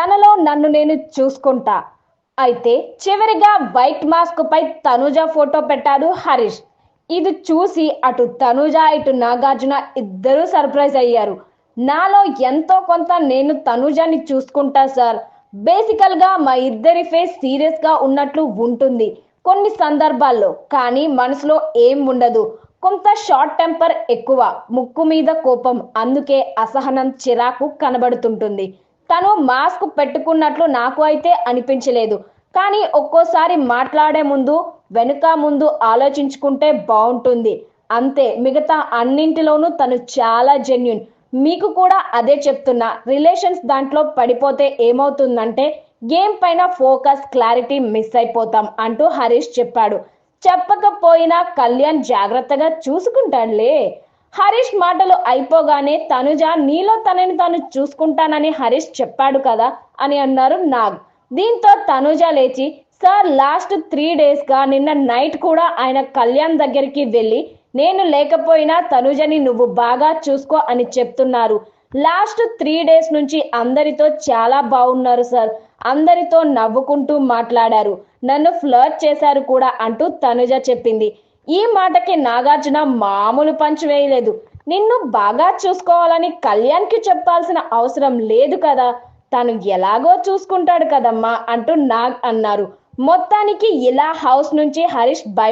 తనలో నన్ను నేను చూసుకుంటా. అయితే చివరిగా వైట్ మాస్క్ పై తనుజ ఫోటో పెట్టాడు హరీష్. ఇది చూసి అటు తనుజ ఇటు నాగార్జున ఇద్దరూ సర్ప్రైజ్ అయ్యారు. నాలో ఎంతో కొంత నేను తనుజాని చూసుకుంటా సార్. బేసికల్గా మా ఇద్దరి ఫేస్ సీరియస్గా ఉన్నట్లు ఉంటుంది కొన్ని సందర్భాల్లో కానీ మనసులో ఏం ఉండదు. కొంత షార్ట్ టెంపర్ ఎక్కువ ముక్కు మీద కోపం అందుకే అసహనం చిరాకు కనబడుతుంటుంది. తను మాస్క్ పెట్టుకున్నట్లు నాకు అయితే అనిపించలేదు. కానీ ఒక్కోసారి మాట్లాడే ముందు వెనుక ముందు ఆలోచించుకుంటే బాగుంటుంది అంతే మిగతా అన్నింటిలోనూ తను చాలా జెన్యున్. మీకు కూడా అదే చెప్తున్నా రిలేషన్స్ దాంట్లో పడిపోతే ఏమవుతుందంటే గేమ్ పైన ఫోకస్ క్లారిటీ మిస్ అయిపోతాం అంటూ హరీష్ చెప్పాడు. చెప్పకపోయినా కళ్యాణ్ జాగ్రత్తగా చూసుకుంటాడులే. హరీష్ మాటలు అయిపోగానే తనుజ నీలో తనని తాను చూసుకుంటానని హరీష్ చెప్పాడు కదా అని అన్నారు నాగ్. దీంతో తనుజ లేచి సార్ లాస్ట్ త్రీ డేస్గా నిన్న నైట్ కూడా ఆయన కళ్యాణ్ దగ్గరికి వెళ్ళి నేను లేకపోయినా తనుజని నువ్వు బాగా చూసుకో అని చెప్తున్నారు. లాస్ట్ త్రీ డేస్ నుంచి అందరితో చాలా బాగున్నారు సార్. అందరితో నవ్వుకుంటూ మాట్లాడారు. నన్ను ఫ్లర్ట్ చేశారు కూడా అంటూ తనుజ చెప్పింది. ఈ మాటకి నాగార్జున మామూలు పంచు వేయలేదు. నిన్ను బాగా చూసుకోవాలని కళ్యాణ్కి చెప్పాల్సిన అవసరం లేదు కదా. తను ఎలాగో చూసుకుంటాడు కదమ్మా అంటూ నాగ్ అన్నారు. మొత్తానికి ఇలా హౌస్ నుంచి హరీష్ బై